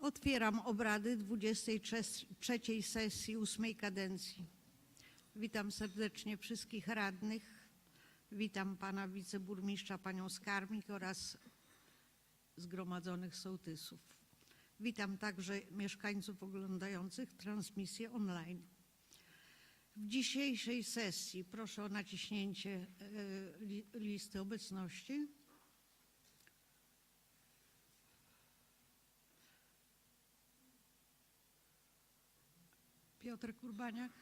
Otwieram obrady 23 sesji ósmej kadencji. Witam serdecznie wszystkich radnych. Witam pana wiceburmistrza, panią skarbnik oraz zgromadzonych sołtysów. Witam także mieszkańców oglądających transmisję online. W dzisiejszej sesji proszę o naciśnięcie e, li- listy obecności. Piotr Kurbaniak.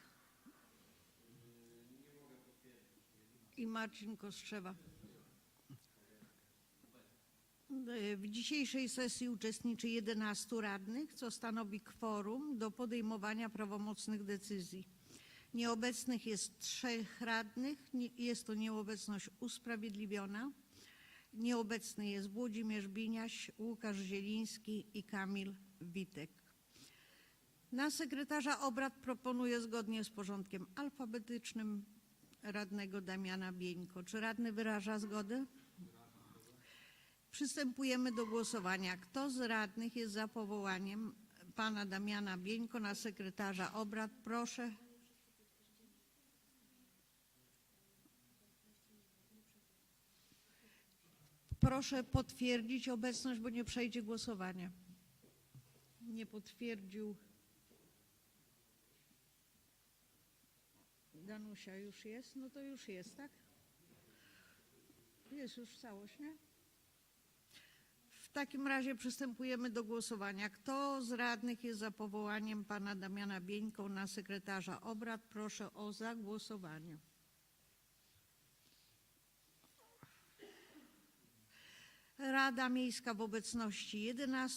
I Marcin Kostrzewa. W dzisiejszej sesji uczestniczy 11 radnych, co stanowi kworum do podejmowania prawomocnych decyzji. Nieobecnych jest trzech radnych, jest to nieobecność usprawiedliwiona. Nieobecny jest Włodzimierz Biniaś, Łukasz Zieliński i Kamil Witek. Na sekretarza obrad proponuję zgodnie z porządkiem alfabetycznym radnego Damiana Bieńko. Czy radny wyraża zgodę? Przystępujemy do głosowania. Kto z radnych jest za powołaniem pana Damiana Bieńko na sekretarza obrad? Proszę. Proszę potwierdzić obecność, bo nie przejdzie głosowanie. Nie potwierdził. Danusia już jest? No to już jest, tak? Jest już całość, nie? W takim razie przystępujemy do głosowania. Kto z radnych jest za powołaniem pana Damiana Bieńką na sekretarza obrad? Proszę o zagłosowanie. Rada Miejska w obecności 11